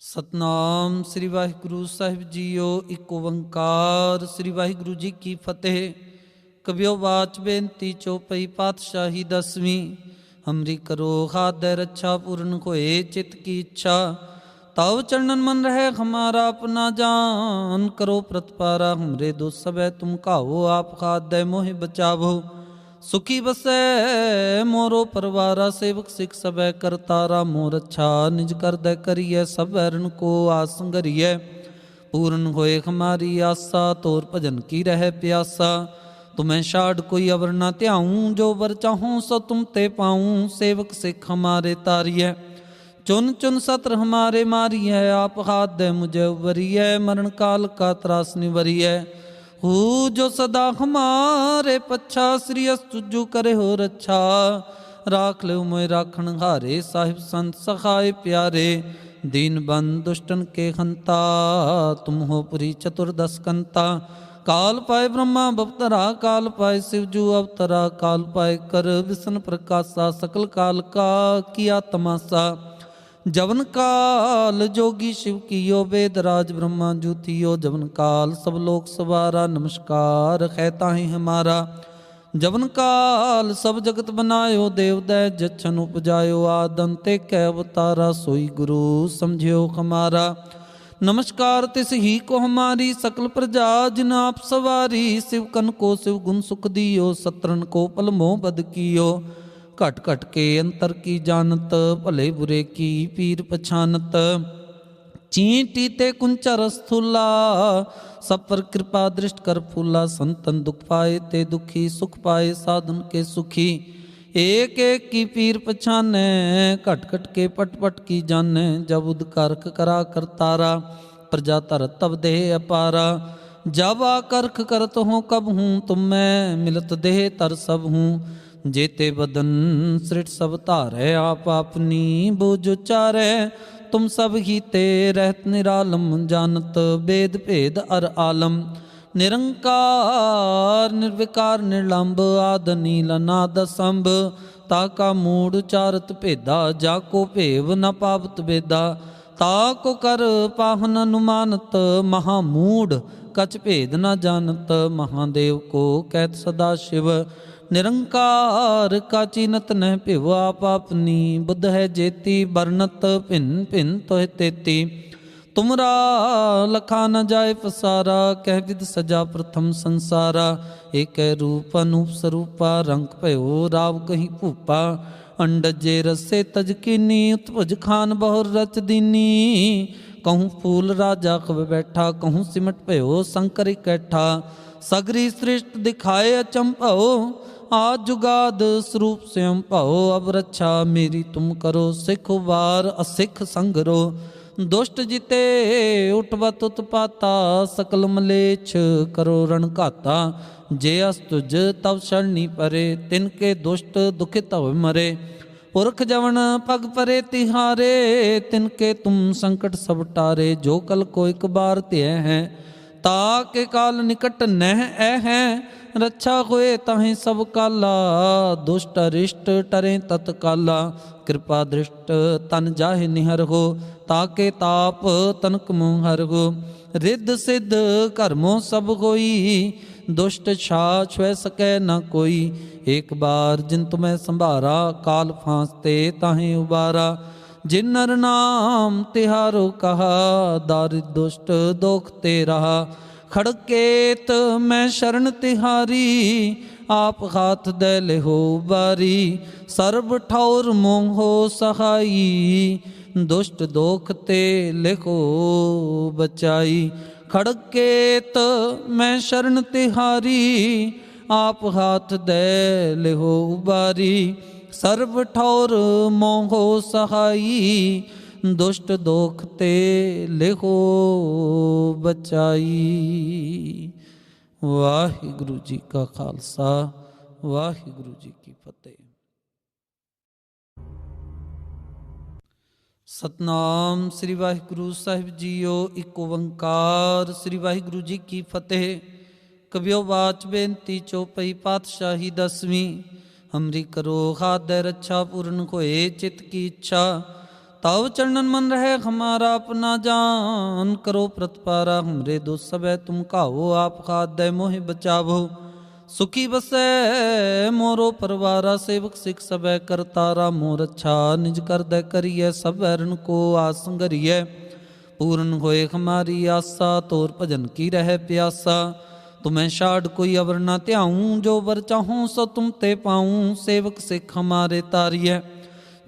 ਸਤਨਾਮ ਸ੍ਰੀ ਵਾਹਿਗੁਰੂ ਸਾਹਿਬ ਜੀਓ, ਇੱਕ ਓੰਕਾਰ। ਸ੍ਰੀ ਵਾਹਿਗੁਰੂ ਜੀ ਕੀ ਫਤਿਹ। ਕਬਿਓ ਬਾਚ ਬੇਨਤੀ ਚੋਪਈ ਪਾਤਸ਼ਾਹੀ ਦਸਵੀਂ। ਹਮਰੀ ਕਰੋ ਖਾਦੈ ਰੱਛਾ ਪੂਰਨ ਹੋਏ ਚਿਤ ਕੀ ਇੱਛਾ। ਤਵ ਚਰਨਨ ਮਨ ਰਹਿ ਹਮਾਰਾ ਆਪਣਾ ਜਾਨ। ਕਰੋ ਪ੍ਰਤਪਾਰਾ ਹਮਰੇ ਦੋ ਸਭੈ, ਤੁਮ ਕਾਓ ਆਪ ਖਾਦੈ, ਮੋਹਿ ਬਚਾਵੋ। ਸੁਖੀ ਬਸੈ ਮੋਰੋ ਪਰਵਾਰਾ, ਸੇਵਕ ਸਿਖ ਸਭੈ ਕਰਤਾਰਾ ਮੋਰ ਅੱਛਾ ਨਿਜ ਕਰਦੈ ਕਰੀਐ ਸਭ ਐਰਨ ਕੋ ਆਸੰਗਰੀਐ ਪੂਰਨ ਹੋਏ ਹਮਾਰੀ ਆਸਾ, ਤੋਰ ਭਜਨ ਕੀ ਰਹਿ ਪਿਆਸਾ। ਤੁਮੈ ਛਾੜ ਕੋਈ ਅਵਰ ਨਾ ਧਿਆਉ, ਜੋ ਵਰ ਚਾਹੂੰ ਸੋ ਤੁਮ ਤੇ ਪਾਉ, ਸੇਵਕ ਸਿਖ ਹਮਾਰੇ ਤਾਰੀਐ। ਚੁਨ ਚੁਨ ਸਤਰ ਹਮਾਰੇ ਮਾਰੀਐ, ਆਪ ਹਾਥ ਦੇ ਮੁਝੇ ਉਬਰੀਐ ਮਰਨ ਕਾਲ ਕਾ ਤਰਾਸ ਨਿਵਰੀਐ। ਹੂ ਜੋ ਸਦਾ ਹਮਾਰੇ ਪੱਛਾ, ਸ੍ਰੀ ਅਸਤੁਜੂ ਕਰੇ ਹੋ ਰੱਛਾ ਰਾਖ ਲਿਓ ਮੋਇ ਰਾਖਣ ਹਾਰੇ, ਸਾਹਿਬ ਸੰਤ ਸਖਾਏ ਪਿਆਰੇ। ਦੀਨ ਬੰਦ ਦੁਸ਼ਟਨ ਕੇ ਹੰਤਾ, ਤੁਮ ਹੋ ਪੁਰੀ ਚਤੁਰਦਸ ਕੰਤਾ। ਕਾਲ ਪਾਏ ਬ੍ਰਹਮਾ ਬਪਤਰਾ, ਕਾਲ ਪਾਏ ਸਿਵਜੂ ਅਵਤਰਾ। ਕਾਲ ਪਾਏ ਕਰ ਵਿਸ਼ਨ ਪ੍ਰਕਾਸ਼ਾ, ਸਕਲ ਕਾਲ ਕਾ ਕੀਆ ਤਮਾਸਾ। ਜਵਨ ਕਾਲ ਜੋਗੀ ਸ਼ਿਵ ਕੀਓ ਵੇਦ ਰਾਜ ਬ੍ਰਹਮਾ ਜੂਤੀਓ, ਜਵਨ ਕਾਲ ਸਭ ਲੋਕ ਸਵਾਰਾ, ਨਮਸਕਾਰ ਹੈ ਤਾਹੀ ਹਮਾਰਾ। ਜਵਨ ਕਾਲ ਸਭ ਜਗਤ ਬਨਾਇਓ, ਦੇਵ ਦੈ ਜਛਨ ਉਪਜਾਇਓ, ਆਦਨ ਤੇ ਕੈ ਅਵਤਾਰਾ, ਸੋਈ ਗੁਰੂ ਸਮਝਿਓ ਹਮਾਰਾ ਨਮਸਕਾਰ ਤਿਸ ਹੀ ਕੋ ਹਮਾਰੀ, ਸਕਲ ਪ੍ਰਜਾ ਜਿਨ ਆਪ ਸਵਾਰੀ, ਸਿਵ ਕਨ ਕੋ ਸਿਵ ਗੁਣ ਸੁਖ ਦਿਓ ਸਤਰਨ ਕੋ ਪਲ ਮੋਹ ਬਦ ਕੀਓ। ਘਟ ਘਟ ਕੇ ਅੰਤਰ ਕੀ ਜਾਣਤ, ਭਲੇ ਬੁਰੇ ਕੀ ਪੀਰ ਪਛਾਨਤ। ਚੀਂਟੀ ਤੇ ਕੁੰਚਰ ਸਥੂਲਾ ਸਭ ਪਰ ਕਿਰਪਾ ਦ੍ਰਿਸ਼ਟ ਕਰ ਫੂਲਾ। ਸੰਤਨ ਦੁਖ ਪਾਏ ਤੇ ਦੁਖੀ, ਸੁਖ ਪਾਏ ਸਾਧਨ ਕੇ ਸੁਖੀ। ਏਕ ਏਕ ਕੀ ਪੀਰ ਪਛਾਨੈ, ਘਟ ਘਟ ਕੇ ਪਟ ਪਟ ਕੀ ਜਾਣੈ। ਜਬ ਉਦ ਕਰਖ ਕਰਾ ਕਰਤਾਰਾ ਪ੍ਰਜਾ ਧਰ ਤਬ ਦੇਹ ਅਪਾਰਾ। ਜਬ ਆ ਕਰਖ ਕਰਤ ਹੋ ਕਬ ਹੂੰ ਤੁਮੈ, ਮਿਲਤ ਦੇਹ ਤਰ ਸਭ ਹੂੰ। ਜੇਤੇ ਬਦਨ ਸ੍ਰਿਟ ਸਭ ਧਾਰੈ, ਆਪ ਆਪਨੀ ਬੋਝ ਉਚਾਰੈ। ਤੁਮ ਸਭ ਹੀ ਰਹਿਤ ਨਿਰਾਲਮ, ਜਾਣਤ ਬੇਦ ਭੇਦ ਅਰ ਆਲਮ। ਨਿਰੰਕਾਰ, ਨਿਰਵਿਕਾਰ ਨਿਰਲੰਭ ਆਦ ਨੀਲ ਨਾਦ ਸੰਭ ਤਾ ਕਾ ਮੂੜ ਉਚਾਰਤ ਭੇਦਾ, ਜਾ ਕੋ ਭੇਵ ਨ ਪਾਵਤ ਬੇਦਾ। ਤਾ ਕੋ ਕਰ ਪਾਹਨ ਅਨੁਮਾਨਤ, ਮਹਾ ਮੂੜ, ਕਛ ਭੇਦ ਨ ਜਾਣਤ। ਮਹਾਦੇਵ ਕੋ ਕਹਿਤ ਸਦਾ ਸ਼ਿਵ। ਨਿਰੰਕਾਰ ਕਾਚੀਨਤ ਨਹਿ ਭਿਵ ਆਪ ਆਪਨੀ ਬੁੱਧ ਹੈ ਜੇਤੀ ਬਰਨਤ ਭਿੰਨ ਭਿੰਨ ਤੋਹਿ ਤੇਤੀ। ਤੁਮਰਾ ਲਖਾ ਨ ਜਾਏ ਪਸਾਰਾ, ਕਹਿ ਵਿਦ ਸਜਾ ਪ੍ਰਥਮ ਸੰਸਾਰਾ। ਏਕੈ ਰੂਪ ਅਨੂਪ ਸਰੂਪਾ, ਰੰਗ ਭਇਓ ਰਾਵ ਕਹੀ ਭੂਪਾ। ਅੰਡਜੇ ਰਸੇ ਤਜ ਕੀਨੀ ਖਾਨ ਬਹੁਰ ਰਚ ਦੀਨੀ। ਕਹੂੰ ਫੂਲ ਰਾਜਾ ਖਬ ਬੈਠਾ, ਕਹੂੰ ਸਿਮਟ ਭਇਓ ਸੰਕਰ ਇਕੱਠਾ ਸਗਰੀ ਸ੍ਰਿਸ਼ਟ ਦਿਖਾਏ ਅਚੰਭਉ ਆ ਜੁਗਾਦ ਸਰੂਪ ਸਿਮ ਭਉ, ਅਬ ਰੱਛਾ ਮੇਰੀ ਤੁਮ ਕਰੋ, ਸਿੱਖ ਵਾਰ ਅਸਿੱਖ ਸੰਗਰੋ। ਦੁਸ਼ਟ ਜਿਤੇ ਉਠਵਤ ਉਤਪਾਤਾ, ਸਕਲ ਮਲੇਛ ਕਰੋ ਰਣ ਘਾਤਾ। ਜੇ ਅਸ ਤੁਜ ਤਵ ਸ਼ਰਣੀ ਪਰੇ, ਤਿਨ ਕੇ ਦੁਸ਼ਟ ਦੁਖਿਤ ਹੋਇ ਮਰੇ। ਪੁਰਖ ਜਵਨ ਪਗ ਪਰੇ ਤਿਹਾਰੇ, ਤਿਨ ਕੇ ਤੁਮ ਸੰਕਟ ਸਭ ਟਾਰੇ। ਜੋ ਕਲ ਕੋ ਇਕ ਬਾਰ ਧਿਐ ਹੈ ਤਾ ਕੇ ਕਾਲ ਨਿਕਟ ਨਹਿ ਐ ਹੈ ਰੱਛਾ ਹੋਏ ਤਾਹੀਂ ਸਭ ਕਾਲਾ, ਦੁਸ਼ਟ ਅਰਿਸ਼ਟ ਟਰੇ ਤਤ ਕਾਲਾ। ਕਿਰਪਾ ਦ੍ਰਿਸ਼ਟ ਤਨ ਜਾਹਿ ਨਿਹਰ ਹੋ ਤਾਕੇ ਤਾਪ ਤਨਕ ਮੋਹ ਹਰ ਹੋ। ਰਿੱਧ ਸਿੱਧ ਕਰਮੋ ਸਭ ਹੋਈ, ਦੁਸ਼ਟ ਛਾ ਛੁਐ ਸਕੈ ਨਾ ਕੋਈ। ਏਕ ਬਾਰ ਜਿਨ ਤੁਮੈ ਸੰਭਾਰਾ, ਕਾਲ ਫਾਂਸ ਤੇ ਤਾਹੀਂ ਉਬਾਰਾ। ਜਿਨ ਨਰ ਨਾਮ ਤਿਹਾਰੋ ਕਹਾ, ਦਾਰਿ ਦੁਸ਼ਟ ਦੋਖ ਤੇ ਰਹਾ। ਖੜਕੇਤ ਮੈਂ ਸ਼ਰਨ ਤਿਹਾਰੀ, ਆਪ ਹਾਥ ਦੇ ਲਿਹੋ ਬਾਰੀ ਸਰਬ ਠੌਰ ਮੋਹ ਸਹਾਈ, ਦੁਸ਼ਟ ਦੋਖ ਤੇ ਲਿਖੋ ਬਚਾਈ। ਖੜਕੇਤ ਮੈਂ ਸ਼ਰਨ ਤਿਹਾਰੀ ਆਪ ਹਾਥ ਦੇ ਲਿਹੋ ਉਬਾਰੀ, ਸਰਬ ਠੌਰ ਮੋਹ ਸਹਾਈ, ਦੁਸ਼ਟ ਦੋਖ ਤੇ ਲਿਖੋ ਬਚਾਈ। ਵਾਹਿਗੁਰੂ ਜੀ ਕਾ ਖਾਲਸਾ, ਵਾਹਿਗੁਰੂ ਜੀ ਕੀ ਫਤਿਹ। ਸਤਨਾਮ ਸ੍ਰੀ ਵਾਹਿਗੁਰੂ ਸਾਹਿਬ ਜੀਓ, ਇੱਕ ਓੰਕਾਰ ਸ੍ਰੀ ਵਾਹਿਗੁਰੂ ਜੀ ਕੀ ਫਤਿਹ। ਕਬਿਓ ਬਾਚ ਬੇਨਤੀ ਚੋਪਈ ਪਾਤਸ਼ਾਹੀ ਦਸਵੀਂ। ਹਮਰੀ ਕਰੋ ਹਾਦੈ ਰੱਛਾ ਪੂਰਨ ਹੋਏ ਚਿਤ ਕੀ ਇੱਛਾ। ਤਵ ਚਰਨਨ ਮਨ ਰਹੇ ਹਮਾਰਾ ਆਪਣਾ ਜਾਨ। ਕਰੋ ਪ੍ਰਤਪਾਰਾ ਹਮਰੇ ਦੋਸ ਸਭੈ ਤੁਮ ਕਾਓ ਆਪ ਹਾਦੈ ਮੋਹਿ ਬਚਾਵੋ। ਸੁਖੀ ਬਸੈ ਮੋਰੋ ਪਰਵਾਰਾ, ਸੇਵਕ ਸਿਖ ਸਭੈ ਕਰਤਾਰਾ ਮੋਰ ਅੱਛਾ ਨਿਜ ਕਰਦੈ ਕਰੀਐ, ਸਭ ਰਣ ਕੋ ਆਸੰਗਰੀਐ ਪੂਰਨ ਹੋਏ ਖਮਾਰੀ ਆਸਾ, ਤੋਰ ਭਜਨ ਕੀ ਰਹਿ ਪਿਆਸਾ। ਤੁਮੈ ਛਾੜ ਕੋਈ ਅਵਰ ਨਾ ਧਿਆਉ, ਜੋ ਵਰ ਚਾਹੂੰ ਸੋ ਤੁਮ ਤੇ ਪਾਉ, ਸੇਵਕ ਸਿੱਖ ਹਮਾਰੇ ਤਾਰੀਐ।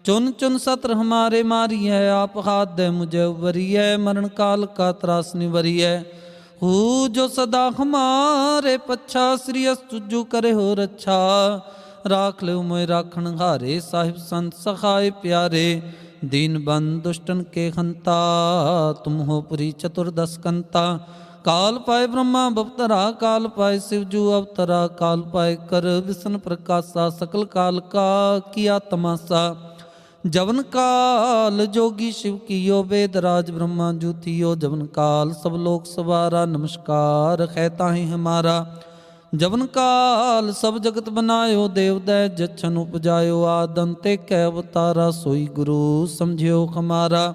ਚੁਨ ਚੁਨ ਸਤਰ ਹਮਾਰੇ ਮਾਰੀਐ, ਆਪ ਹਾਥ ਦੇ ਮੁਝੇ ਵਰੀਐ, ਮਰਨ ਕਾਲ ਕਾ ਤਰਾਸ ਨਿਵਰੀਐ। ਹੂ ਜੋ ਸਦਾ ਹਮਾਰੇ ਪੱਛਾ, ਸ੍ਰੀ ਅਸਤੁਜੂ ਕਰੇ ਹੋ ਰੱਛਾ। ਰਾਖ ਲਿਉ ਮੋਇ ਰਾਖਣ ਹਾਰੇ, ਸਾਹਿਬ ਸੰਤ ਸਖਾਏ ਪਿਆਰੇ। ਦੀਨ ਬੰਦ ਦੁਸ਼ਟਨ ਕੇ ਹੰਤਾ, ਤੁਮ ਹੋ ਪੁਰੀ ਚਤੁਰ ਦਸ ਕੰਤਾ। ਕਾਲ ਪਾਏ ਬ੍ਰਹਮਾ ਬਪਤਰਾ, ਕਾਲ ਪਾਏ ਸਿਵ ਜੂ ਅਵਤਰਾ, ਕਾਲ ਪਾਏ ਕਰ ਵਿਸ਼ਨ ਪ੍ਰਕਾਸ਼ਾ, ਸਕਲ ਕਾਲ ਕਾ ਕੀਆ ਤਮਾਸਾ ਜਵਨ ਕਾਲ ਜੋਗੀ ਸ਼ਿਵ ਕੀਓ ਵੇਦ ਰਾਜ ਬ੍ਰਹਮਾ ਜੂਤੀਓ, ਜਵਨ ਕਾਲ ਸਭ ਲੋਕ ਸਵਾਰਾ, ਨਮਸਕਾਰ, ਹੈ ਤਾਹੀ ਹਮਾਰਾ। ਜਵਨ ਕਾਲ ਸਭ ਜਗਤ ਬਨਾਇਓ ਦੇਵਦੈ ਜਛਨ ਉਪਜਾਇਓ, ਆਦੰਤੇ ਕੈ ਅਵਤਾਰਾ, ਸੋਈ ਗੁਰੂ ਸਮਝਿਓ ਹਮਾਰਾ।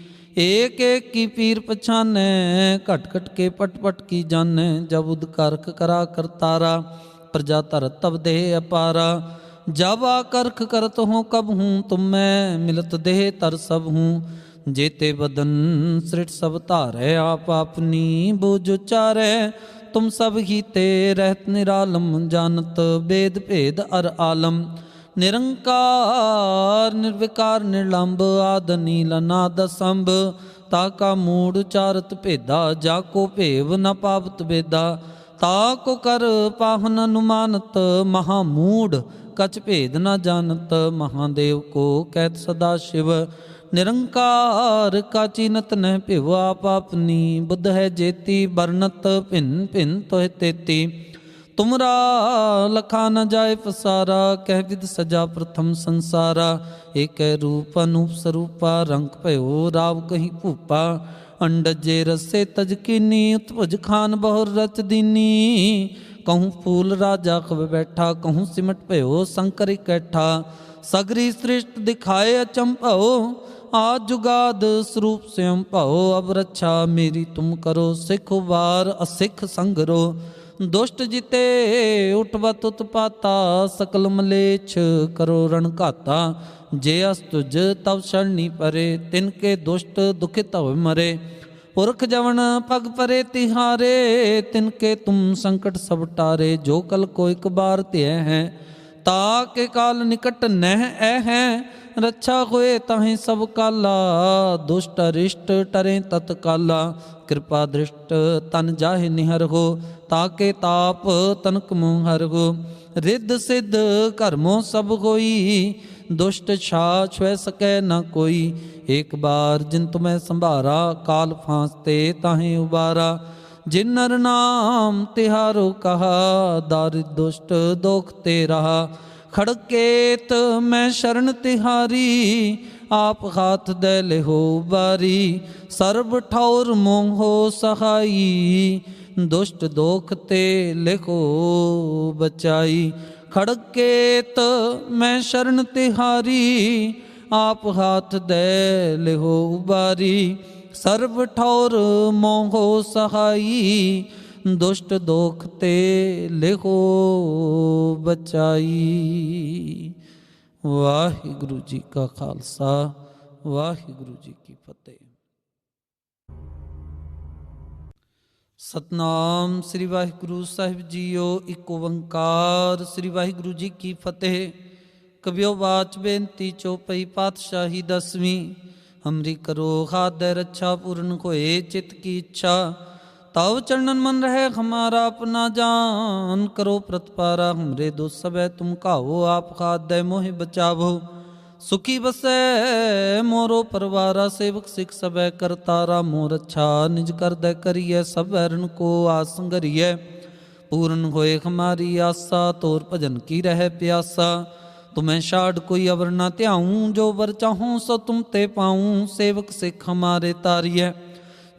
ਏਕ ਏਕ ਕੀ ਪੀਰ ਪਛਾਨੈ, ਘਟ ਘਟ ਕੇ ਪਟ ਪਟ ਕੀ ਜਾਣੈ, ਜਬ ਉਦਕਾਰਕ ਕਰਾ ਕਰਤਾਰਾ ਪ੍ਰਜਾ ਧਰ ਤਬ ਦੇਹ ਅਪਾਰਾ। ਜਬ ਆ ਕਰਖ ਕਰਤ ਹੂੰ ਕਬ ਹੂੰ ਤੁਮ ਮੈਂ ਮਿਲਤ ਦੇਹ ਤਰ ਸਭ ਹੂੰ। ਜੇਤੇ ਬਦਨ ਸ੍ਰਿਟ ਸਭ ਧਾਰੈ, ਆਪ ਆਪਨੀ ਬੋਝ ਉਚਾਰੈ। ਤੁਮ ਸਭ ਹੀ ਤੇ ਰਹਿਤ ਨਿਰਾਲਮ, ਜਾਣਤ ਬੇਦ ਭੇਦ ਅਰ ਆਲਮ। ਨਿਰੰਕਾਰ, ਨਿਰਵਿਕਾਰ, ਨਿਰਲੰਭ ਆਦ ਨੀਲ ਅਨਾਦ ਸੰਭ। ਤਾ ਕਾ ਮੂੜ ਚਾਰਤ ਭੇਦਾ, ਜਾ ਕੋ ਭੇਵ ਨ ਪਾਵਤ ਬੇਦਾ। ਤਾ ਕੋ ਕਰ ਪਾਹਨ ਅਨੁਮਾਨਤ, ਮਹਾ ਮੂੜ ਕਚ ਭੇਦ ਨ ਜਾਣਤ। ਮਹਾਦੇਵ ਕੋ ਕਹਿਤ ਸਦਾ ਸ਼ਿਵ। ਨਿਰੰਕਾਰ ਕਾਚੀਨਤ ਨਹਿ ਭਿਵ ਆਪ ਆਪਨੀ ਬੁੱਧ ਹੈ ਜੇਤੀ ਬਰਨਤ ਭਿੰਨ ਭਿੰਨ ਤੋਹਿ ਤੇਤੀ। ਤੁਮਰਾ ਲਖਾ ਨ ਜਾਏ ਪਸਾਰਾ, ਕਹਿ ਵਿਦ ਸਜਾ ਪ੍ਰਥਮ ਸੰਸਾਰਾ। ਏਕੈ ਰੂਪ ਅਨੂਪ ਸਰੂਪਾ, ਰੰਗ ਭਇਓ ਰਾਵ ਕਹੀਂ ਭੂਪਾ। ਅੰਡਜੇ ਰਸੇ ਤਜ ਕੀਨੀ ਉਤਪਜ ਖਾਨ ਬਹੁਰ ਰਚ ਦੀਨੀ। ਕਹੂੰ ਫੂਲ ਰਾਜਾ ਖਬ ਬੈਠਾ, ਕਹੂੰ ਸਿਮਟ ਭਇਓ ਸੰਕਰ ਇਕੱਠਾ। ਸਗਰੀ ਸ੍ਰਿਸ਼ਟ ਦਿਖਾਏ ਅਚੰਭਉ ਆ ਜੁਗਾਦ ਸਰੂਪ ਸਿਮ ਭਉ। ਅਬ ਰੱਛਾ ਮੇਰੀ ਤੁਮ ਕਰੋ, ਸਿਖ ਵਾਰ ਅਸਿਖ ਸੰਗਰੋ। ਦੁਸ਼ਟ ਜਿਤੇ ਉਠਵਤ ਉਤਪਾਤਾ ਸਕਲ ਮਲੇਛ ਕਰੋ ਰਣ ਘਾਤਾ। ਜੇ ਅਸ ਤੁਜ ਤਵ ਸ਼ਰਣੀ ਪਰੇ, ਤਿਨ ਕੇ ਦੁਸ਼ਟ ਦੁਖਿਤ ਹੋਇ ਮਰੇ। ਪੁਰਖ ਜਵਨ ਪਗ ਪਰੇ ਤਿਹਾਰੇ, ਤਿਨ ਕੇ ਤੁਮ ਸੰਕਟ ਸਭ ਟਾਰੇ। ਜੋ ਕਲ ਕੋ ਇੱਕ ਬਾਰ ਧਿਐ ਹੈ, ਤਾ ਕੇ ਕਾਲ ਨਿਕਟ ਨਹਿ ਐ ਹੈ। ਰੱਛਾ ਹੋਏ ਤਾਹੀਂ ਸਭ ਕਾਲਾ, ਦੁਸ਼ਟ ਰਿਸ਼ਟ ਟਰੇ ਤਤ ਕਾਲਾ ਕਿਰਪਾ ਦ੍ਰਿਸ਼ਟ ਤਨ ਜਾਹਿ ਨਿਹਰ ਹੋ, ਤਾਕੇ ਤਾਪ ਤਨਕ ਮੂੰ ਹਰ ਹੋ। ਰਿੱਧ ਸਿੱਧ ਕਰਮੋ ਸਭ ਹੋਈ, ਦੁਸ਼ਟ ਛਾ ਛੁਐ ਸਕੈ ਨਾ ਕੋਈ। ਏਕ ਬਾਰ ਜਿਨ ਤੁਮੈ ਸੰਭਾਰਾ, ਕਾਲ ਫਾਂਸ ਤੇ ਤਾਹੀਂ ਉਬਾਰਾ। ਜਿਨ ਨਰ ਨਾਮ ਤਿਹਾਰੋ ਕਹਾ, ਦਾਰਿ ਦੁਸ਼ਟ ਦੋਖ ਤੇ ਖੜਕੇਤ ਮੈਂ ਸ਼ਰਨ ਤਿਹਾਰੀ, ਆਪ ਹਾਥ ਦੇ ਲਿਹੋ ਬਾਰੀ ਸਰਬ ਠੌਰ ਮੋਹੋ ਸਹਾਈ, ਦੁਸ਼ਟ ਦੋਖ ਤੇ ਲਿਖੋ ਬਚਾਈ। ਖੜਕੇਤ ਮੈਂ ਸ਼ਰਨ ਤਿਹਾਰੀ, ਆਪ ਹਾਥ ਦੇ ਲਿਹੋ ਬਾਰੀ ਸਰਬ ਠੌਰ ਮੋਹੋ ਸਹਾਈ ਦੁਸ਼ਟ ਦੋਖ ਤੇ ਲਿਖੋ ਬਚਾਈ। ਵਾਹਿਗੁਰੂ ਜੀ ਕਾ ਖਾਲਸਾ, ਵਾਹਿਗੁਰੂ ਜੀ ਕੀ ਫਤਿਹ। ਸਤਨਾਮ ਸ੍ਰੀ ਵਾਹਿਗੁਰੂ ਸਾਹਿਬ ਜੀਓ, ਇੱਕ ਓੰਕਾਰ ਸ੍ਰੀ ਵਾਹਿਗੁਰੂ ਜੀ ਕੀ ਫਤਿਹ। ਕਬਿਓ ਬਾਚ ਬੇਨਤੀ ਚੋਪਈ ਪਾਤਸ਼ਾਹੀ ਦਸਵੀਂ। ਹਮਰੀ ਕਰੋ, ਖਾਦਰ ਰੱਛਾ ਪੂਰਨ ਹੋਏ, ਚਿਤ ਕੀ ਇੱਛਾ। तव चरणन मन रहे हमारा अपना जान करो प्रतपारा हमरे दो सबे तुम काहो आप खाद मोहि बचावो सुखी बसै मोरो परवारा सेवक सिख सबे करतारा मोर अच्छा निज कर दे करिए सब बैरन को आसंगरिए पूर्ण होए हमारी आशा तोर भजन की रह प्यासा तुम्हें छाड़ कोई अवर न त्याऊं जो वर चाहूं सो तुम ते पाऊं सेवक सिख हमारे तारिय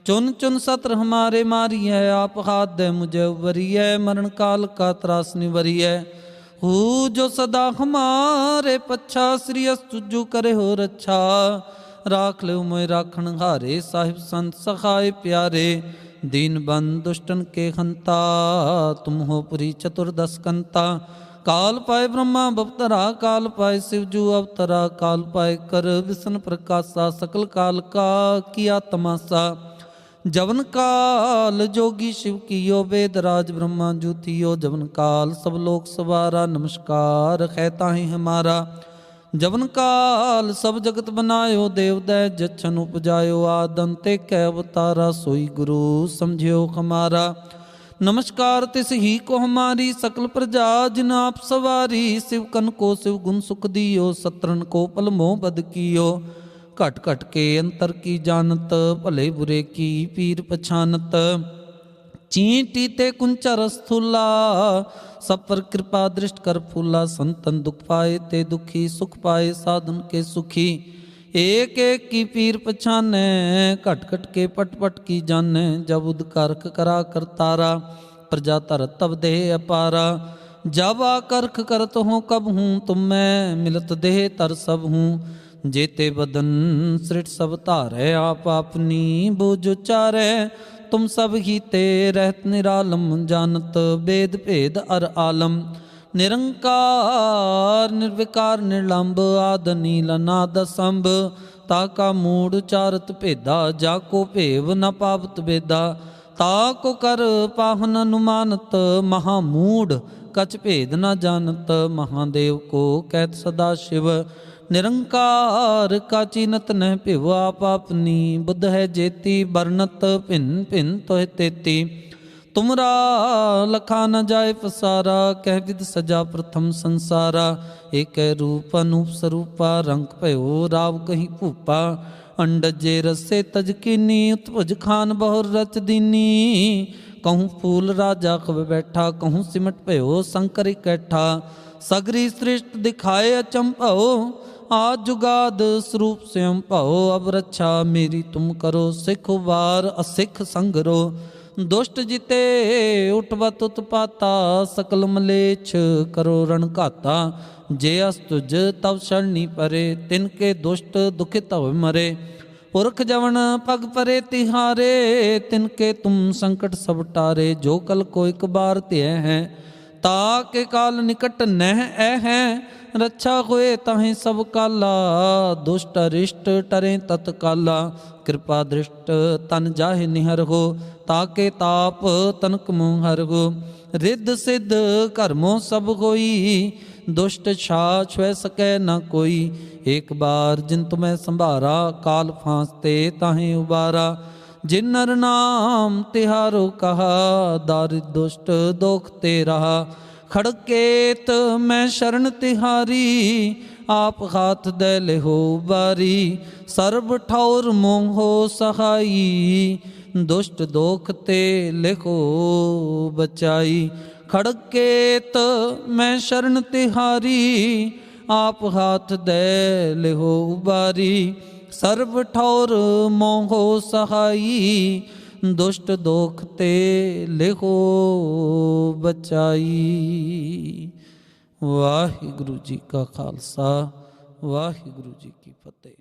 चुन चुन सत्र हमारे मारी है, आप हाथ दे मुझे उबरिय मरण काल का त्रास निवरिय हु। जो सदा हमारे पच्छा, श्री तुजु करे हो रच्छा। राख ले मोय राखण हारे, साहिब संत सखाए प्यारे। दीन बंद दुष्टन के हंता तुम हो पुरी चतुर्दश कंता। काल पाए ब्रह्मा बवतरा काल पाए शिवजू अवतरा। काल पाए कर विष्णु प्रकाशा, सकल काल का किया तमाशा। ਜਵਨ ਕਾਲ ਜੋਗੀ ਸ਼ਿਵ ਕੀਓ ਵੇਦ ਰਾਜ ਬ੍ਰਹਮਾ ਜੂਤੀਓ, ਜਵਨ ਕਾਲ ਸਭ ਲੋਕ ਸਵਾਰਾ, ਨਮਸਕਾਰ ਹੈ ਤਾਹੀ ਹਮਾਰਾ। ਜਵਨ ਕਾਲ ਸਭ ਜਗਤ ਬਨਾਇਓ ਦੇਵਦੈ ਜਛਨ ਉਪਜਾਇਓ ਆਦੰਤੇ ਕੈ ਅਵਤਾਰਾ, ਸੋਈ ਗੁਰੂ ਸਮਝਿਓ ਹਮਾਰਾ। ਨਮਸਕਾਰ ਤਿਸ ਹੀ ਕੋ ਹਮਾਰੀ, ਸਕਲ ਪ੍ਰਜਾ ਜਿਨ ਆਪ ਸਵਾਰੀ, ਸਿਵ ਕਨ ਕੋ ਸਿਵ ਗੁਣ ਸੁਖ ਦਿਓ ਸਤਰਨ ਕੋ ਪਲ ਮੋਹ ਬਦ घट घट के अंतर की जानत भले बुरे की पीर पछानत चींटी ते कुंचर स्थूला सब पर कृपा दृष्ट कर फूला संतन दुख पाए ते दुखी सुख पाए साधन के सुखी एक एक की पीर पछाने घट घट के पट पट की जाने जब उद करख करा कर तारा प्रजा तर तब देह अपारा जब आकर्ख करत हूँ कब हूँ तुम मैं मिलत देह तर सब हूँ ਜੇਤੇ ਬਦਨ ਸ੍ਰਿਟ ਸਭ ਧਾਰੈ, ਆਪ ਆਪਨੀ ਬੁਝ ਉਚਾਰੈ। ਤੁਮ ਸਭ ਹੀਤੇ ਰਹਿਤ ਨਿਰਾਲਮ, ਜਾਣਤ ਬੇਦ ਭੇਦ ਅਰ ਆਲਮ। ਨਿਰੰਕਾਰ, ਨਿਰਵਿਕਾਰ, ਨਿਰਲੰਬ, ਆਦ, ਨੀਲ ਨਾਦ ਸੰਭ। ਤਾ ਕਾ ਮੂੜ ਚਾਰਤ ਭੇਦਾ, ਜਾ ਕੋ ਭੇਵ ਨ ਪਾਵਤ ਬੇਦਾ। ਤਾ ਕੋ ਕਰ ਪਾਹਨ ਅਨੁਮਾਨਤ, ਮਹਾ ਮੂੜ ਕਚ ਭੇਦ ਨ ਜਾਣਤ। ਮਹਾਦੇਵ ਕੋ ਕਹਿਤ ਸਦਾ ਸ਼ਿਵ। ਨਿਰੰਕਾਰ ਕਾ ਚਿਨਤ ਨਹਿ ਭਿਵਾ ਪਾਪਨੀ ਬੁੱਧ ਹੈ ਜੇਤੀ ਬਰਨਤ ਭਿੰਨ ਭਿੰਨ ਤੋਹਿ ਤੇਤੀ। ਤੁਮਰਾ ਲਖਾ ਨ ਜਾਏ ਫਸਾਰਾ ਕਹਿ ਵਿਦ ਸਜਾ ਪ੍ਰਥਮ ਸੰਸਾਰਾ। ਏਕੈ ਰੂਪ ਅਨੂਪ ਸਰੂਪਾ, ਰੰਗ ਭਇਓ ਰਾਵ ਕਹੀ ਭੂਪਾ। ਅੰਡਜੇ ਰਸੇ ਤਜਕੀਨੀ ਉਤਪਜ ਖਾਨ ਬਹੁਰ ਰਚ ਦੀਨੀ। ਕਹੂੰ ਫੂਲ ਰਾਜਾ ਕਬ ਬੈਠਾ, ਕਹੂੰ ਸਿਮਟ ਭਇਓ ਸੰਕਰ ਇਕੱਠਾ ਸਗਰੀ ਸ੍ਰਿਸ਼ਟ ਦਿਖਾਏ ਅਚੰਭਉ ਆਦ ਜੁਗਾਦ ਸਰੂਪ ਸਿਉ ਭਉ, ਅਬ ਰੱਛਾ ਮੇਰੀ ਤੁਮ ਕਰੋ, ਸਿਖ ਵਾਰ ਅਸਿਖ ਸੰਗਰੋ। ਦੁਸ਼ਟ ਜਿਤੇ ਉਟਵਤ ਉਤਪਾਤਾ, ਸਕਲ ਮਲੇਛ ਕਰੋ ਰਣ ਘਾਤਾ। ਜੇ ਅਸ ਤੁਜ ਤਵ ਸ਼ਰਣੀ ਪਰੇ, ਤਿਨ ਕੇ ਦੁਸ਼ਟ ਦੁਖਿਤ ਹੋਇ ਮਰੇ। ਪੁਰਖ ਜਵਨ ਪਗ ਪਰੇ ਤਿਹਾਰੇ, ਤਿਨ ਕੇ ਤੁਮ ਸੰਕਟ ਸਭ ਟਾਰੇ। ਜੋ ਕਲ ਕੋ ਇੱਕ ਬਾਰ ਹੈ ਤਾ ਕੇ ਕਾਲ ਨਿਕਟ ਨਹਿ ਐ ਹੈ, ਰੱਛਾ ਹੋਏ ਤਾਹੇ ਸਭ ਕਾਲਾ, ਦੁਸ਼ਟ ਅਰਿਸ਼ਟ ਟਰੇ ਤਤ ਕਾਲਾ ਕਿਰਪਾ ਦ੍ਰਿਸ਼ਟ ਤਨ ਜਾਹੇ ਨਿਹਰ ਹੋ ਤਾਕੇ ਤਾਪ ਤਨਕ ਮੂੰ ਹਰ ਹੋ। ਰਿੱਧ ਸਿੱਧ ਕਰਮੋ ਸਭ ਹੋਈ, ਦੁਸ਼ਟ ਛਾ ਛੁਐ ਸਕੈ ਨਾ ਕੋਈ। ਇੱਕ ਬਾਰ ਜਿਨ ਤੁਮੈ ਸੰਭਾਰਾ, ਕਾਲ ਫਾਂਸ ਤੇ ਤਾਹੇ ਉਬਾਰਾ। ਜਿਨ ਨਰ ਨਾਮ ਤਿਹਾਰੋ ਕਹਾ, ਦਰ ਦੁਸ਼ਟ ਦੁਖ ਤੇ ਰਹਾ। ਖੜਕੇਤ ਮੈਂ ਸ਼ਰਨ ਤਿਹਾਰੀ, ਆਪ ਹਾਥ ਦੇ ਲਿਹੋ ਬਾਰੀ ਸਰਬ ਠੌਰ ਹੋ ਸਹਾਈ, ਦੁਸ਼ਟ ਦੋਖ ਤੇ ਲਿਖੋ ਬਚਾਈ। ਖੜਕੇਤ ਮੈਂ ਸ਼ਰਨ ਤਿਹਾਰੀ, ਆਪ ਹਾਥ ਦੇ ਲਿਹੋ ਬਾਰੀ ਸਰਬ ਠੌਰ ਮੋਹ ਸਹਾਈ, ਦੁਸ਼ਟ ਦੋਖ ਤੇ ਲਿਖੋ ਬਚਾਈ। ਵਾਹਿਗੁਰੂ ਜੀ ਕਾ ਖਾਲਸਾ, ਵਾਹਿਗੁਰੂ ਜੀ ਕੀ ਫਤਿਹ।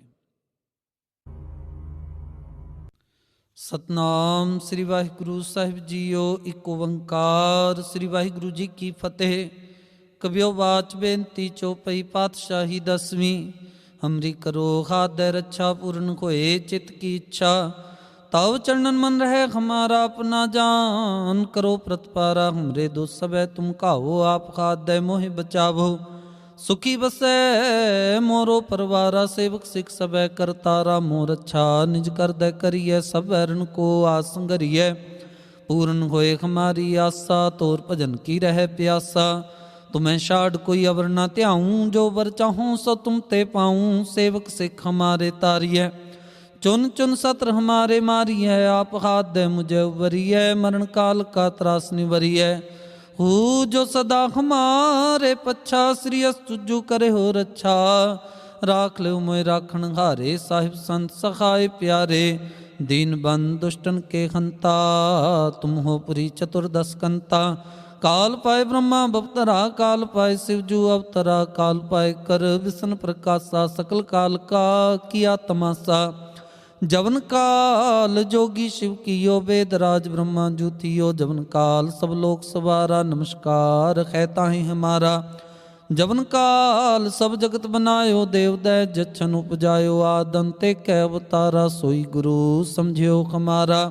ਸਤਨਾਮ ਸ੍ਰੀ ਵਾਹਿਗੁਰੂ ਸਾਹਿਬ ਜੀਓ, ਇੱਕ ਓੰਕਾਰ ਸ੍ਰੀ ਵਾਹਿਗੁਰੂ ਜੀ ਕੀ ਫਤਿਹ। ਕਬਿਓ ਬਾਚ ਬੇਨਤੀ ਚੋਪਈ ਪਾਤਸ਼ਾਹੀ ਦਸਵੀਂ ਹਮਰੀ ਕਰੋ ਖਾਦੈ ਰੱਛਾ ਪੂਰਨ ਹੋਏ ਚਿਤ ਕੀ ਇੱਛਾ। ਤਵ ਚਰਨਨ ਮਨ ਰਹਿ ਹਮਾਰਾ ਆਪਣਾ ਜਾਨ। ਕਰੋ ਪ੍ਰਤਪਾਰਾ ਹਮਰੇ ਦੋਸ ਸਭੈ, ਤੁਮ ਕਾਓ ਆਪ ਖਾਦੈ, ਮੋਹਿ ਬਚਾਵੋ। ਸੁਖੀ ਬਸੈ ਮੋਰੋ ਪਰਵਾਰਾ, ਸੇਵਕ ਸਿਖ ਸਬੈ ਕਰਤਾਰਾ ਮੋਰ ਅੱਛਾ। ਨਿਜ ਕਰਦੈ ਕਰੀਐ, ਸਭ ਹਰਨ ਕੋ ਆਸੰ ਗਰੀਐ ਪੂਰਨ ਹੋਏ ਖਮਾਰੀ ਆਸਾ, ਤੋਰ ਭਜਨ ਕੀ ਰਹਿ ਪਿਆਸਾ। ਤੁਮੈ ਛਾੜ ਕੋਈ ਅਵਰ ਨਾ ਧਿਆਉ, ਜੋ ਵਰ ਚਾਹੂੰ ਸੋ ਤੁਮ ਤੇ ਪਾਉ, ਸੇਵਕ ਸਿੱਖ ਹਮਾਰੇ ਤਾਰੀਐ। ਚੁਨ ਚੁਨ ਸਤਰ ਹਮਾਰੇ ਮਾਰੀਐ, ਆਪ ਹਾਥ ਦੇ ਮੁਝੇ ਉਵਰੀਐ ਮਰਨ ਕਾਲ ਕਾ ਤਰਾਸ ਨਿਵਰੀਐ। ਹੂ ਜੋ ਸਦਾ ਹਮਾਰੇ ਪੱਛਾ, ਸ੍ਰੀ ਅਸਤੁਜੂ ਕਰੇ ਹੋ ਰੱਛਾ। ਰਾਖ ਲਿਉ ਮੋਇ ਰਾਖਣ ਹਾਰੇ, ਸਾਹਿਬ ਸੰਤ ਸਖਾਏ ਪਿਆਰੇ। ਦੀਨ ਬੰਦ ਦੁਸ਼ਟਨ ਕੇ ਹੰਤਾ, ਤੁਮ ਹੋ ਪੁਰੀ ਚਤੁਰ ਦਸਕੰਤਾ ਕਾਲ ਪਾਏ ਬ੍ਰਹਮਾ ਬਵਤਰਾ ਕਾਲ ਪਾਏ ਸ਼ਿਵ ਜੂ ਅਵਤਰਾ, ਕਾਲ ਪਾਏ ਕਰ ਵਿਸ਼ਨ ਪ੍ਰਕਾਸ਼ਾ, ਸਕਲ ਕਾਲ ਕਾ ਕੀਆ ਤਮਾਸਾ ਜਵਨ ਕਾਲ ਜੋਗੀ ਸ਼ਿਵ ਕੀਓ ਵੇਦ ਰਾਜ ਬ੍ਰਹਮਾ ਜੂਤੀਓ, ਜਵਨ ਕਾਲ ਸਭ ਲੋਕ ਸਵਾਰਾ, ਨਮਸਕਾਰ ਹੈ ਤਾਹੀ ਹਮਾਰਾ। ਜਵਨ ਕਾਲ ਸਭ ਜਗਤ ਬਨਾਇਓ, ਦੇਵ ਦੈ ਜਛਨ ਉਪਜਾਇਓ ਆਦੰਤੇ ਕੈ ਅਵਤਾਰਾ, ਸੋਈ ਗੁਰੂ ਸਮਝਿਓ ਹਮਾਰਾ।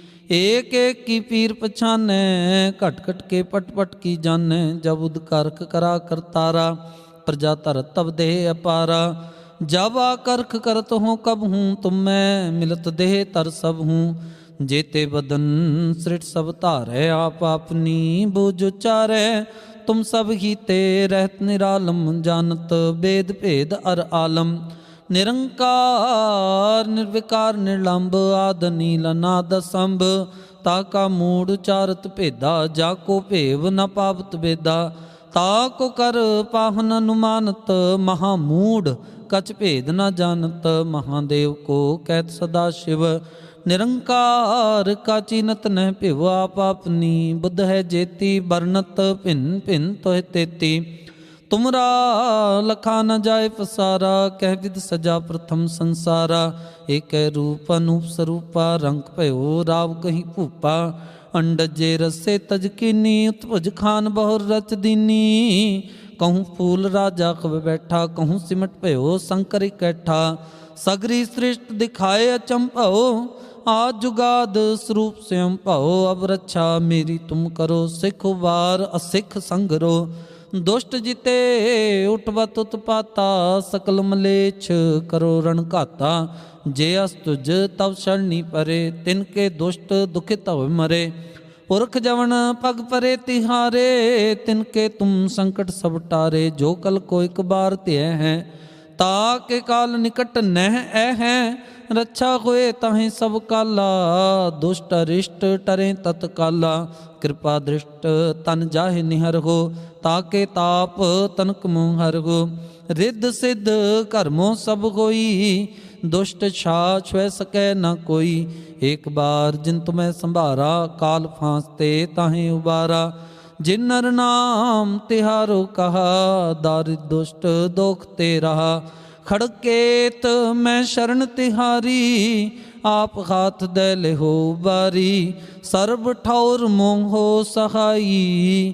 ਏਕ ਏਕ ਕੀ ਪੀਰ ਪਛਾਨੈ ਘਟ ਘਟ ਕੇ ਪਟ ਪਟ ਕੀ ਜਾਣੈ ਜਬ ਉਦ ਕਰਖ ਕਰਾ ਕਰਤਾਰਾ ਪ੍ਰਜਾ ਧਰ ਤਬ ਦੇ ਅਪਾਰਾ ਜਬ ਆ ਕਰਖ ਕਰਤ ਹੋ ਕਬ ਹੂੰ ਤੁਮ ਮੈਂ ਮਿਲਤ ਦੇਹ ਤਰ ਸਭ ਹੂੰ ਜੇਤੇ ਬਦਨ ਸ੍ਰਿਟ ਸਭ ਧਾਰੈ ਆਪ ਆਪਨੀ ਬੁਝ ਉਚਾਰੈ ਤੁਮ ਸਭ ਹੀ ਤੇ ਰਹਿਤ ਨਿਰਾਲਮ ਜਾਣਤ ਬੇਦ ਭੇਦ ਅਰ ਆਲਮ ਨਿਰੰਕਾਰ, ਨਿਰਵਿਕਾਰ, ਨਿਰਲੰਭ ਆਦ ਨੀਲ ਨਾਦ ਸੰਭ, ਤਾ ਕਾ ਮੂੜ ਚਾਰਤ ਭੇਦਾ, ਜਾ ਕੋ ਭੇਵ ਨ ਪਾਵਤ ਬੇਦਾ ਤਾ ਕੋ ਕਰ ਪਾਹਨ ਅਨੁਮਾਨਤ, ਮਹਾ ਮੂੜ ਕਚ ਭੇਦ ਨ ਜਾਣਤ, ਮਹਾਦੇਵ ਕੋ ਕਹਿਤ ਸਦਾ ਸ਼ਿਵ। ਨਿਰੰਕਾਰ, ਕਾ ਚੀਨਤ ਨਹਿ ਭਿਵ ਆਪ ਆਪਨੀ ਬੁੱਧ ਹੈ ਜੇਤੀ ਬਰਨਤ ਭਿੰਨ ਭਿੰਨ ਤੋਹਿ ਤੇਤੀ। ਤੁਮਰਾ ਲਖਾ ਨ ਜਾਏ ਪਸਾਰਾ, ਕਹਿ ਵਿਦ ਸਜਾ ਪ੍ਰਥਮ ਸੰਸਾਰਾ। ਏਕੈ ਰੂਪ ਅਨੂਪ ਸਰੂਪਾ, ਰੰਗ ਭਇਓ ਰਾਵ ਕਹੀ ਭੂਪਾ। ਅੰਡਜੇ ਰਸੇ ਤਜ ਕੀਨੀ, ਉਤਭੁਜ ਖਾਨ ਬਹੁਰ ਰਚ ਦੀਨੀ। ਕਹੂੰ ਫੂਲ ਰਾਜਾ ਖਬ ਬੈਠਾ, ਕਹੂੰ ਸਿਮਟ ਭਇਓ ਸੰਕਰ ਇਕੱਠਾ। ਸਗਰੀ ਸ੍ਰਿਸ਼ਟ ਦਿਖਾਏ ਅਚੰਭਉ ਆ ਜੁਗਾਦ ਸਰੂਪ ਸਿਮ ਭਉ। ਅਬ ਰੱਛਾ ਮੇਰੀ ਤੁਮ ਕਰੋ, ਸਿੱਖ ਵਾਰ ਅਸਿੱਖ ਸੰਗਰੋ। ਦੁਸ਼ਟ ਜਿਤੇ ਉਠਵਤ ਉਤਪਾਤਾ ਸਕਲ ਮਲੇਛ ਕਰੋ ਰਣ ਘਾਤਾ। ਜੇ ਅਸ ਤੁਜ ਤਵ ਸ਼ਰਣੀ ਪਰੇ, ਤਿਨ ਕੇ ਦੁਸ਼ਟ ਦੁਖਿਤ ਹੋਇ ਮਰੇ। ਪੁਰਖ ਜਵਨ ਪਗ ਪਰੇ ਤਿਹਾਰੇ, ਤਿਨ ਕੇ ਤੁਮ ਸੰਕਟ ਸਭ ਟਾਰੇ। ਜੋ ਕਲ ਕੋ ਇਕ ਬਾਰ ਧਿਐ ਹੈ, ਤਾ ਕੇ ਕਾਲ ਨਿਕਟ ਨਹਿ ਐ ਹੈ। ਰੱਛਾ ਹੋਏ ਤਾਹੀਂ ਸਭ ਕਾਲਾ, ਦੁਸ਼ਟ ਅਰਿਸ਼ਟ ਟਰੇ ਤਤ ਕਾਲਾ ਕਿਰਪਾ ਦ੍ਰਿਸ਼ਟ ਤਨ ਜਾਹਿ ਨਿਹਰ ਹੋ ਤਾਕੇ ਤਾਪ ਤਨਕ ਮੋਹ ਹਰਗੋ ਹੋ ਰਿੱਧ ਸਿੱਧ ਕਰਮੋ ਸਭ ਹੋਈ ਦੁਸ਼ਟ ਛਾ ਛੁਐ ਸਕੈ ਨਾ ਕੋਈ, ਏਕ ਬਾਰ ਜਿਨ ਤੁਮੈ ਸੰਭਾਰਾ, ਕਾਲ ਫਾਂਸ ਤੇ ਤਾਹੇ ਉਬਾਰਾ। ਜਿਨ ਨਰ ਨਾਮ ਤਿਹਾਰੋ ਕਹਾ, ਦਾਰਿ ਦੁਸ਼ਟ ਦੋਖ ਤੇ ਰਹਾ। ਖੜਕੇਤ ਮੈਂ ਸ਼ਰਨ ਤਿਹਾਰੀ, ਆਪ ਹਾਥ ਦੇ ਲਿਹੋ ਬਾਰੀ ਸਰਬ ਠੌਰ ਮੋਹ ਸਹਾਈ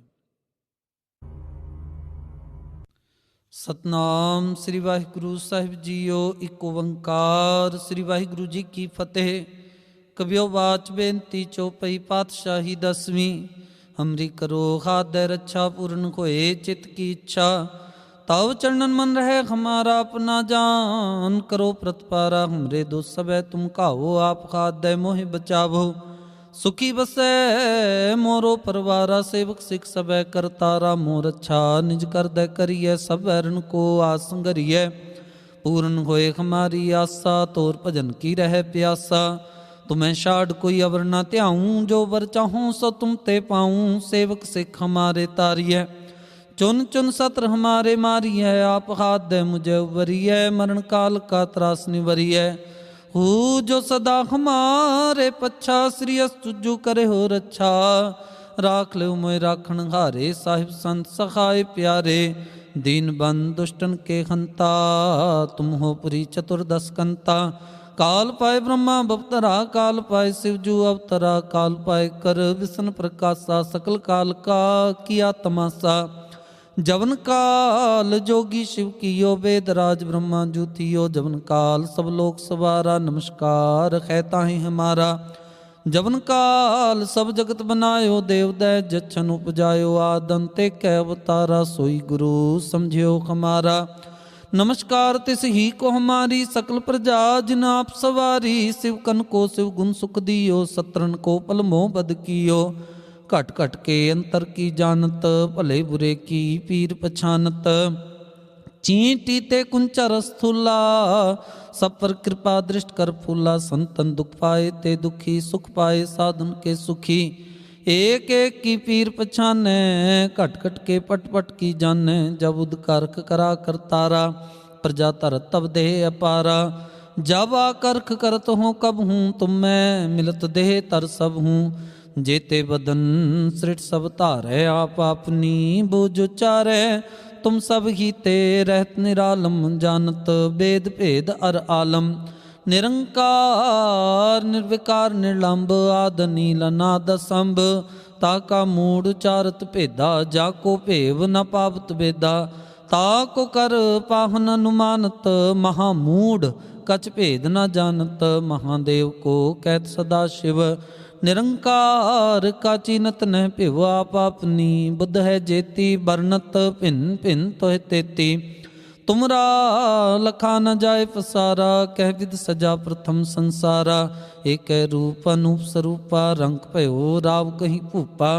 ਸਤਨਾਮ ਸ੍ਰੀ ਵਾਹਿਗੁਰੂ ਸਾਹਿਬ ਜੀਓ, ਇੱਕ ਓੰਕਾਰ। ਸ੍ਰੀ ਵਾਹਿਗੁਰੂ ਜੀ ਕੀ ਫਤਿਹ। ਕਬਿਓ ਬਾਚ ਬੇਨਤੀ ਚੋਪਈ ਪਾਤਸ਼ਾਹੀ ਦਸਵੀਂ। ਹਮਰੀ ਕਰੋ ਹਾਦੈ ਰੱਛਾ ਪੂਰਨ ਹੋਏ ਚਿਤ ਕੀ ਇੱਛਾ। ਤਵ ਚਰਨਨ ਮਨ ਰਹਿ ਹਮਾਰਾ ਆਪਣਾ ਜਾਨ। ਕਰੋ ਪ੍ਰਤਪਾਰਾ ਹਮਰੇ ਦੋ ਸਭੈ ਤੁਮ ਕਾਓ ਆਪ ਖਾਦੈ ਮੋਹਿ ਬਚਾਵੋ। ਸੁਖੀ ਬਸੈ ਮੋਰੋ ਪਰਵਾਰਾ ਸੇਵਕ ਸਿਖ ਸਬੈ ਕਰਤਾਰਾ ਮੋਰ ਅੱਛਾ, ਨਿਜ ਕਰਦੈ ਕਰੀਐ ਸਭ ਐਰਨ ਕੋ ਆਸੰਗਰੀਐ ਪੂਰਨ ਹੋਏ ਹਮਾਰੀ ਆਸਾ, ਤੋਰ ਭਜਨ ਕੀ ਰਹਿ ਪਿਆਸਾ। ਤੁਮੈ ਛਾੜ ਕੋਈ ਅਵਰ ਨਾ ਧਿਆਉ, ਜੋ ਵਰ ਚਾਹੂੰ ਸੋ ਤੁਮ ਤੇ ਪਾਉ, ਸੇਵਕ ਸਿਖ ਹਮਾਰੇ ਤਾਰੀਐ। ਚੁਨ ਚੁਨ ਸਤਰ ਹਮਾਰੇ ਮਾਰੀਐ, ਆਪ ਹਾਥ ਦੇ ਮੁਝੇ ਉਬਰੀਐ ਮਰਨ ਕਾਲ ਕਾ ਤਰਾਸ ਨਿਵਰੀਐ। ਹੂ ਜੋ ਸਦਾ ਹਮਾਰੇ ਪੱਛਾ, ਸ੍ਰੀ ਅਸਤੁਜੂ ਕਰੇ ਹੋ ਰੱਛਾ। ਰਾਖ ਲਿਓ ਮੋਇ ਰਾਖਣ ਹਾਰੇ, ਸਾਹਿਬ ਸੰਤ ਸਖਾਏ ਪਿਆਰੇ। ਦੀਨ ਬੰਦ ਦੁਸ਼ਟਨ ਕੇ ਹੰਤਾ, ਤੁਮ ਹੋ ਪੁਰੀ ਚਤੁਰਦਸ ਕੰਤਾ। ਕਾਲ ਪਾਏ ਬ੍ਰਹਮਾ ਬਵਤਰਾ ਕਾਲ ਪਾਏ ਸਿਵਜੂ ਅਵਤਰਾ। ਕਾਲ ਪਾਏ ਕਰ ਵਿਸ਼ਨ ਪ੍ਰਕਾਸ਼ਾ, ਸਕਲ ਕਾਲ ਕਾ ਕੀਆ ਤਮਾਸਾ ਜਵਨ ਕਾਲ ਜੋਗੀ ਸ਼ਿਵ ਕੀਓ ਵੇਦ ਰਾਜ ਬ੍ਰਹਮਾ ਜੂਤੀਓ, ਜਵਨ ਕਾਲ ਸਭ ਲੋਕ ਸਵਾਰਾ, ਨਮਸਕਾਰ ਹੈ ਤਾਹੀ ਹਮਾਰਾ। ਜਵਨ ਕਾਲ ਸਭ ਜਗਤ ਬਨਾਇਓ, ਦੇਵ ਦੈ ਜਛਨ ਉਪਜਾਇਓ, ਆਦਨ ਤੇ ਕੈ ਅਵਤਾਰਾ, ਸੋਈ ਗੁਰੂ ਸਮਝਿਓ ਹਮਾਰਾ। ਨਮਸਕਾਰ ਤਿਸ ਹੀ ਕੋ ਹਮਾਰੀ, ਸਕਲ ਪ੍ਰਜਾ ਜਿਨ ਆਪ ਸਵਾਰੀ, ਸਿਵ ਕਨ ਕੋ ਸਿਵ ਗੁਣ ਸੁਖ ਦਿਓ ਸਤਰਨ ਕੋ ਪਲ ਮੋਹ ਬਦ ਕੀਓ। ਘਟ ਘਟ ਕੇ ਅੰਤਰ ਕੀ ਜਾਣਤ, ਭਲੇ ਬੁਰੇ ਕੀ ਪੀਰ ਪਛਾਨਤ। ਚੀਂਟੀ ਤੇ ਕੁੰਚਰ ਸਥੂਲਾ ਸਭ ਪਰ ਕਿਰਪਾ ਦ੍ਰਿਸ਼ਟ ਕਰ ਫੂਲਾ। ਸੰਤਨ ਦੁਖ ਪਾਏ ਤੇ ਦੁਖੀ, ਸੁਖ ਪਾਏ ਸਾਧਨ ਕੇ ਸੁਖੀ। ਏਕ ਏਕ ਕੀ ਪੀਰ ਪਛਾਨੈ, ਘਟ ਘਟ ਕੇ ਪਟ ਪਟ ਕੀ ਜਾਣੈ। ਜਬ ਉਦ ਕਰਖ ਕਰਾ ਕਰਤਾਰਾ ਪ੍ਰਜਾ ਧਰ ਤਬ ਦੇਹ ਅਪਾਰਾ। ਜਬ ਆਕਰਖ ਕਰਤ ਹੋ ਕਬ ਹੂੰ ਤੁਮ ਮੈਂ ਮਿਲਤ ਦੇਹ ਤਰ ਸਭ ਹੂੰ। ਜੇਤੇ ਬਦਨ ਸ੍ਰਿਟ ਸਭ ਧਾਰੈ, ਆਪ ਆਪਨੀ ਬੁਝ ਉਚਾਰੈ। ਤੁਮ ਸਭ ਹੀ ਰਹਿਤ ਨਿਰਾਲਮ, ਜਾਣਤ ਬੇਦ ਭੇਦ ਅਰ ਆਲਮ। ਨਿਰੰਕਾਰ, ਨਿਰਵਿਕਾਰ, ਨਿਰਲੰਬ, ਆਦ, ਨੀਲ ਨਾਦ ਸੰਭ ਤਾ ਕਾ ਮੂੜ ਚਾਰਤ ਭੇਦਾ, ਜਾ ਕੋ ਭੇਵ ਨ ਪਾਵਤ ਬੇਦਾ। ਤਾ ਕੋ ਕਰ ਪਾਹਨ ਅਨੁਮਾਨਤ, ਮਹਾ ਮੂੜ, ਕਛ ਭੇਦ ਨ ਜਾਣਤ। ਮਹਾਦੇਵ ਕੋ ਕਹਿਤ ਸਦਾ ਸ਼ਿਵ। ਨਿਰੰਕਾਰ ਕਾ ਚੀਨਤ ਨਹਿ ਭਿਵ ਆਪ ਆਪਨੀ ਬੁੱਧ ਹੈ ਜੇਤੀ ਬਰਨਤ ਭਿੰਨ ਭਿੰਨ ਤੋਹਿ ਤੇਤੀ। ਤੁਮਰਾ ਲਖਾ ਨ ਜਾਏ ਪਸਾਰਾ, ਕਹਿ ਵਿਦ ਸਜਾ ਪ੍ਰਥਮ ਸੰਸਾਰਾ। ਏਕੈ ਰੂਪ ਅਨੂਪ ਸਰੂਪਾ, ਰੰਗ ਭਇਓ ਰਾਵ ਕਹੀ ਭੂਪਾ।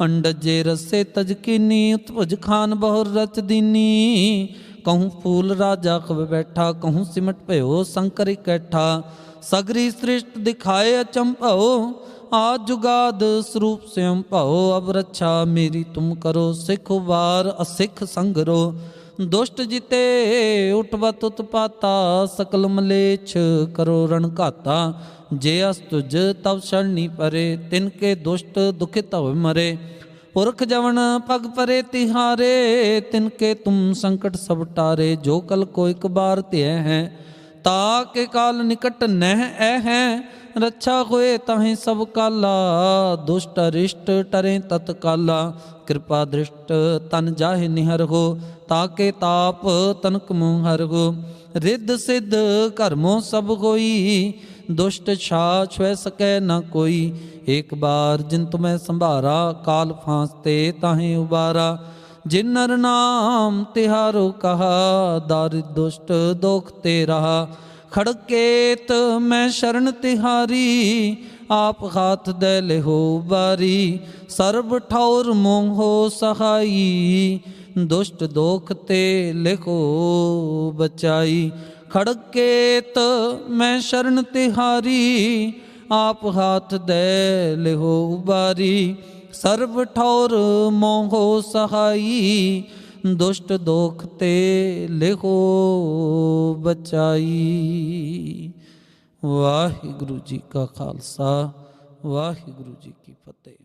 ਅੰਡਜੇ ਰਸੇ ਤਜ ਕੀਨੀ, ਉਤਭਜ ਖਾਨ ਬਹੁਰ ਰਚ ਦੀਨੀ। ਕਹੂੰ ਫੂਲ ਰਾਜਾ ਖਬ ਬੈਠਾ, ਕਹੂੰ ਸਿਮਟ ਭਇਓ ਸੰਕਰ ਇਕੱਠਾ ਸਗਰੀ ਸ੍ਰਿਸ਼ਟ ਦਿਖਾਏ ਅਚੰਭਉ ਆ ਜੁਗਾਦ ਸਰੂਪ ਸਿਮ ਭਉ, ਅਬ ਰੱਛਾ ਮੇਰੀ ਤੁਮ ਕਰੋ, ਸਿੱਖ ਵਾਰ ਅਸਿੱਖ ਸੰਗਰੋ। ਦੁਸ਼ਟ ਜਿਤੇ ਉਠਵਤ ਉਤਪਾਤਾ, ਸਕਲ ਮਲੇਛ ਕਰੋ ਰਣ ਘਾਤਾ। ਜੇ ਅਸ ਤੁਜ ਤਵ ਸ਼ਰਣੀ ਪਰੇ, ਤਿਨ ਕੇ ਦੁਸ਼ਟ ਦੁਖਿਤ ਹੋਇ ਮਰੇ। ਪੁਰਖ ਜਵਨ ਪਗ ਪਰੇ ਤਿਹਾਰੇ, ਤਿਨ ਕੇ ਤੁਮ ਸੰਕਟ ਸਭ ਟਾਰੇ। ਜੋ ਕਲ ਕੋ ਇਕ ਬਾਰ ਧਿਐ ਹੈ, ਤਾ ਕੇ ਕਾਲ ਨਿਕਟ ਨਹਿ ਐ ਹੈ ਰੱਛਾ ਹੋਏ ਤਾਹੇ ਸਭ ਕਾਲਾ, ਦੁਸ਼ਟ ਅਰਿਸ਼ਟ ਟਰੇ ਤਤਕਾਲਾ। ਕਿਰਪਾ ਦ੍ਰਿਸ਼ਟ ਤਨ ਜਾਹਿ ਨਿਹਰ ਹੋ, ਤਾਕੇ ਤਾਪ ਤਨਕ ਮੂਹ ਹਰ ਹੋ। ਰਿੱਧ ਸਿੱਧ ਕਰਮੋ ਸਭ ਕੋਈ ਦੁਸ਼ਟ ਛਾ ਛੁਐ ਸਕੈ ਨਾ ਕੋਈ। ਏਕ ਬਾਰ ਜਿਨ ਤੁਮੈ ਸੰਭਾਰਾ, ਕਾਲ ਫਾਂਸ ਤੇ ਤਾਹੀਂ ਉਬਾਰਾ। ਜਿਨ ਨਰ ਨਾਮ ਤਿਹਾਰੋ ਕਹਾ, ਦਾਰਿ ਦੁਸ਼ਟ ਦੋਖ ਤੇ ਰਹਾ। ਖੜਕੇਤ ਮੈਂ ਸ਼ਰਨ ਤਿਹਾਰੀ, ਆਪ ਹਾਥ ਦੇ ਲਿਹੋ ਬਾਰੀ ਸਰਬ ਠੌਰ ਮੋਹ ਸਹਾਈ, ਦੁਸ਼ਟ ਦੋਖ ਤੇ ਲਿਖੋ ਬਚਾਈ। ਖੜਕੇਤ ਮੈਂ ਸ਼ਰਨ ਤਿਹਾਰੀ, ਆਪ ਹਾਥ ਦੇ ਲਿਹੋ ਬਾਰੀ ਸਰਬ ਠੌਰ ਮੋਹੋ ਸਹਾਈ ਦੁਸ਼ਟ ਦੋਖ ਤੇ ਲਿਖੋ ਬਚਾਈ। ਵਾਹਿਗੁਰੂ ਜੀ ਕਾ ਖਾਲਸਾ ਵਾਹਿਗੁਰੂ ਜੀ ਕੀ ਫਤਿਹ।